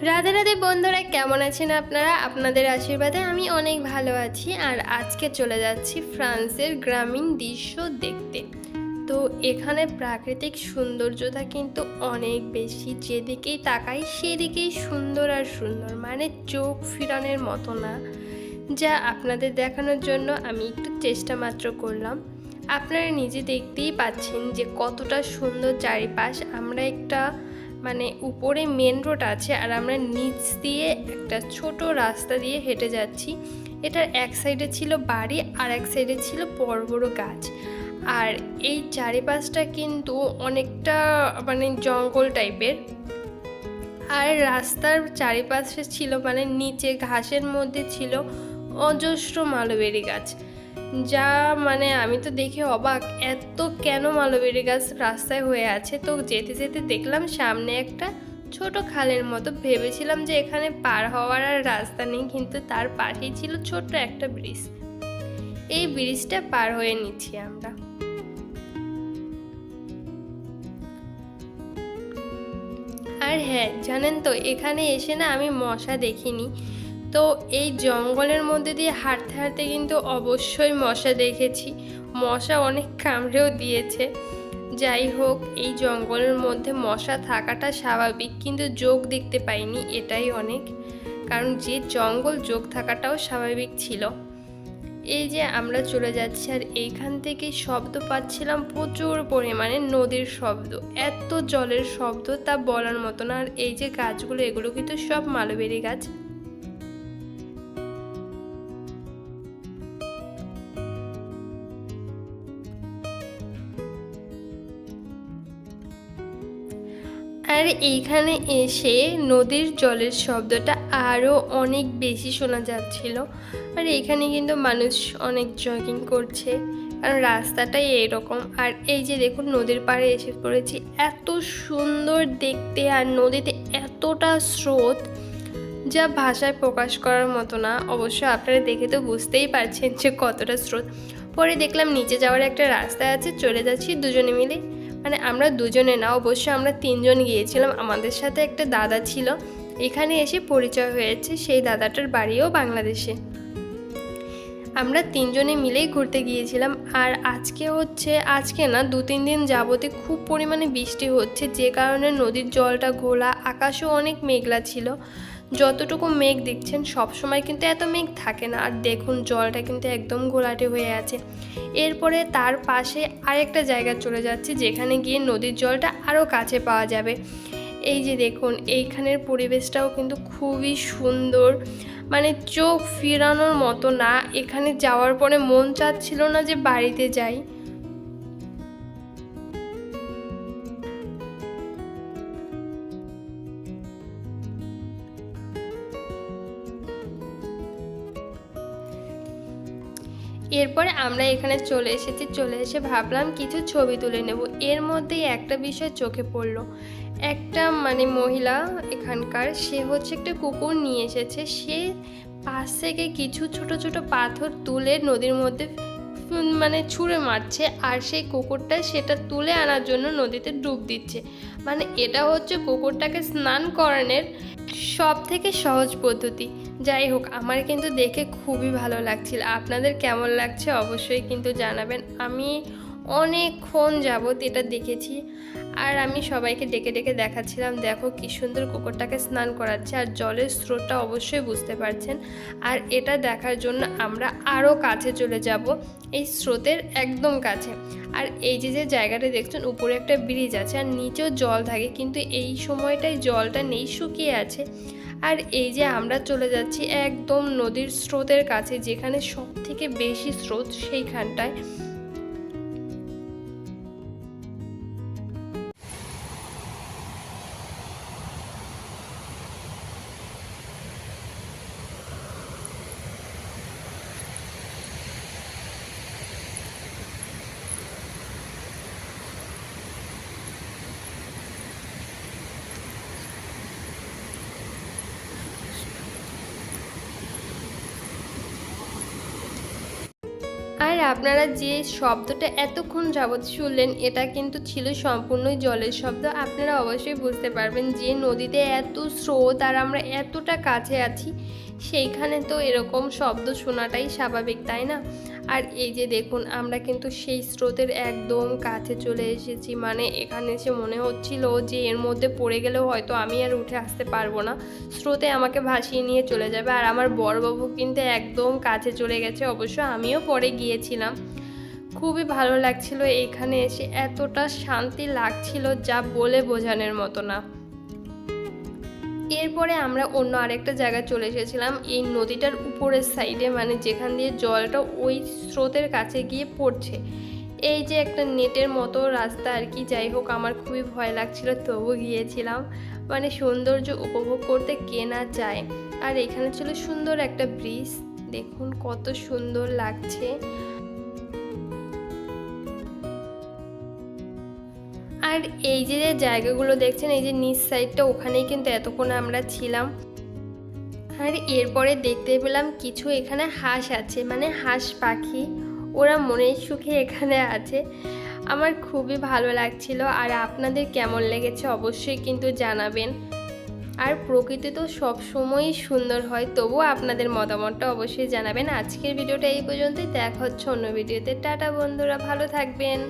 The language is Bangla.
রাধে রাধে বন্ধুরা, কেমন আছেন আপনারা? আপনাদের আশীর্বাদে আমি অনেক ভালো আছি। আর আজকে চলে যাচ্ছি ফ্রান্সের গ্রামীণ দৃশ্য দেখতে। তো এখানে প্রাকৃতিক সৌন্দর্যতা কিন্তু অনেক বেশি। যেদিকেই তাকাই, সেদিকেই সুন্দর আর সুন্দর। মানে চোখ ফিরানোর মতো না। যা আপনাদের দেখানোর জন্য আমি একটু চেষ্টা মাত্র করলাম। আপনারা নিজে দেখতেই পাচ্ছেন যে কতটা সুন্দর চারিপাশ। আমরা একটা মানে উপরে মেন রোড আছে আর আমরা নিচ দিয়ে একটা ছোট রাস্তা দিয়ে হেঁটে যাচ্ছি। এটার এক সাইডে ছিল বাড়ি আর এক সাইডে ছিল বড় বড় গাছ। আর এই চারিপাশটা কিন্তু অনেকটা মানে জঙ্গল টাইপের আর রাস্তার চারিপাশে ছিল মানে নিচে ঘাসের মধ্যে ছিল অজস্র মালবেরি গাছ। যা মানে আমি তো দেখে অবাক, এত কেন মালবেরি গাছ রাস্তায় হয়ে আছে? তো যেতে যেতে দেখলাম সামনে একটা ছোট খালের মতো। ভেবেছিলাম যে এখানে পার হওয়ার আর রাস্তা নেই, কিন্তু তার পাশেই ছিল ছোট্ট একটা ব্রিজ। এই ব্রিজটা পার হয়ে নিচ্ছি আমরা। আর হ্যাঁ জানেন তো, এখানে এসে না আমি মশা দেখিনি। তো এই জঙ্গলের মধ্যে দিয়ে হাঁটতে হাঁটতে কিন্তু অবশ্যই মশা দেখেছি। মশা অনেক কামড়েও দিয়েছে। যাই হোক, এই জঙ্গলের মধ্যে মশা থাকাটা স্বাভাবিক, কিন্তু যোগ দেখতে পাইনি এটাই অনেক। কারণ যে জঙ্গল যোগ থাকাটাও স্বাভাবিক ছিল। এই যে আমরা চলে যাচ্ছি, আর এইখান থেকে শব্দ পাচ্ছিলাম প্রচুর পরিমাণে নদীর শব্দ। এত জলের শব্দ তা বলার মতো না। আর এই যে গাছগুলো, এগুলো কিন্তু সব মালবেরি গাছ। আর এইখানে এসে নদীর জলের শব্দটা আরও অনেক বেশি শোনা যাচ্ছিল। আর এখানে কিন্তু মানুষ অনেক জগিং করছে। কারণ রাস্তাটাই এরকম। আর এই যে দেখুন, নদীর পাড়ে এসে পড়েছি। এত সুন্দর দেখতে আর নদীতে এতটা স্রোত যা ভাষায় প্রকাশ করার মতো না। অবশ্য আপনারা দেখে তো বুঝতেই পারছেন যে কতটা স্রোত। পরে দেখলাম নিচে যাওয়ার একটা রাস্তা আছে, চলে যাচ্ছি দুজনে মিলে। মানে আমরা দুজনে না, অবশ্য আমরা তিনজন গিয়েছিলাম। আমাদের সাথে একটা দাদা ছিল। এখানে এসে পরিচয় হয়েছে সেই দাদাটার বাড়িও বাংলাদেশে। আমরা তিনজনে মিলেই ঘুরতে গিয়েছিলাম। আর আজকে হচ্ছে, আজকে না, দু তিন দিন যাবতে খুব পরিমাণে বৃষ্টি হচ্ছে। যে কারণে নদীর জলটা ঘোলা, আকাশও অনেক মেঘলা ছিল। যতটুকু মেঘ দেখছেন, সবসময় কিন্তু এত মেঘ থাকে না। আর দেখুন, জলটা কিন্তু একদম ঘোলাটে হয়ে আছে। এরপরে তার পাশে আরেকটা জায়গা চলে যাচ্ছে, যেখানে গিয়ে নদীর জলটা আরও কাছে পাওয়া যাবে। এই যে দেখুন, এইখানের পরিবেশটাও কিন্তু খুবই সুন্দর। মানে চোখ ফিরানোর মতো না। এখানে যাওয়ার পরে মন চাচ্ছিল না যে বাড়িতে যাই। এরপরে আমরা এখানে চলে এসেছি, চলে এসে ভাবলাম কিছু ছবি তুলে নেব। এর মধ্যেই একটা বিষয় চোখে পড়ল। একটা মানে মহিলা এখানকার, সে হচ্ছে একটা কুকুর নিয়ে এসেছে। সে পাশ থেকে কিছু ছোট ছোট পাথর তুলে নদীর মধ্যে মানে ছুঁড়ে মারছে আর সেই কুকুরটা সেটা তুলে আনার জন্য নদীতে ডুব দিচ্ছে। মানে এটা হচ্ছে কুকুরটাকে স্নান করানোর সব থেকে সহজ পদ্ধতি। যাই হোক আমার কিন্তু দেখে খুবই ভালো লাগছিল। আপনাদের কেমন লাগছে অবশ্যই কিন্তু জানাবেন। আমি অনেকক্ষণ যাবৎ এটা দেখেছি আর আমি সবাইকে ডেকে ডেকে দেখাচ্ছিলাম, দেখো কি সুন্দর কুকুরটাকে স্নান করাচ্ছে আর জলের স্রোতটা অবশ্যই বুঝতে পারছেন। আর এটা দেখার জন্য আমরা আরও কাছে চলে যাব, এই স্রোতের একদম কাছে। আর এই যে যে জায়গাটা দেখছেন, উপরে একটা ব্রিজ আছে আর নিচেও জল থাকে, কিন্তু এই সময়টায় জলটা নেই, শুকিয়ে আছে। আর এই যে আমরা চলে যাচ্ছি একদম নদীর স্রোতের কাছে, যেখানে সব থেকে বেশি স্রোত সেইখানটায়। আর আপনারা যে শব্দটা এতক্ষণ যাবৎ শুনলেন, এটা কিন্তু ছিল সম্পূর্ণই জলের শব্দ। আপনারা অবশ্যই বুঝতে পারবেন যে নদীতে এত স্রোত আর আমরা এতটা কাছে আছি সেইখানে তো এরকম শব্দ শোনাটাই স্বাভাবিক, তাই না? আর এই যে দেখুন, আমরা কিন্তু সেই স্রোতের একদম কাছে চলে এসেছি। মানে এখানে এসে মনে হচ্ছিল যে এর মধ্যে পড়ে গেলেও হয়তো আমি আর উঠে আসতে পারব না। স্রোতে আমাকে ভাসিয়ে নিয়ে চলে যাবে আর আমার বড়বাবু কিন্তু একদম কাছে চলে গেছে। অবশ্য আমিও পরে গিয়েছিলাম। খুবই ভালো লাগছিল এখানে এসে। এতটা শান্তি লাগছিল যা বলে বোঝানোর মতো না। এরপরে আমরা অন্য আরেকটা জায়গায় চলে এসেছিলাম। এই নদীটার উপরের সাইডে মানে যেখান দিয়ে জলটা ওই স্রোতের কাছে গিয়ে পড়ছে। এই যে একটা নেটের মতো রাস্তা আর কি, যাই হোক, আমার খুবই ভয় লাগছিল তবু গিয়েছিলাম। মানে সৌন্দর্য উপভোগ করতে কেনা যায় আর এখানে ছিল সুন্দর একটা ব্রিজ। দেখুন কত সুন্দর লাগছে। আর এই যে জায়গাগুলো দেখছেন, এই যে নিচ সাইডটা ওখানেই কিন্তু এতক্ষণ আমরা ছিলাম। আর এরপরে দেখতে পেলাম কিছু এখানে হাঁস আছে মানে হাঁস পাখি। ওরা মনের সুখে এখানে আছে। আমার খুবই ভালো লাগছিল আর আপনাদের কেমন লেগেছে অবশ্যই কিন্তু জানাবেন। আর প্রকৃতি তো সবসময়ই সুন্দর হয়, তবুও আপনাদের মতামতটা অবশ্যই জানাবেন। আজকের ভিডিওটা এই পর্যন্তই, দেখা হচ্ছে অন্য ভিডিওতে। টাটা বন্ধুরা, ভালো থাকবেন।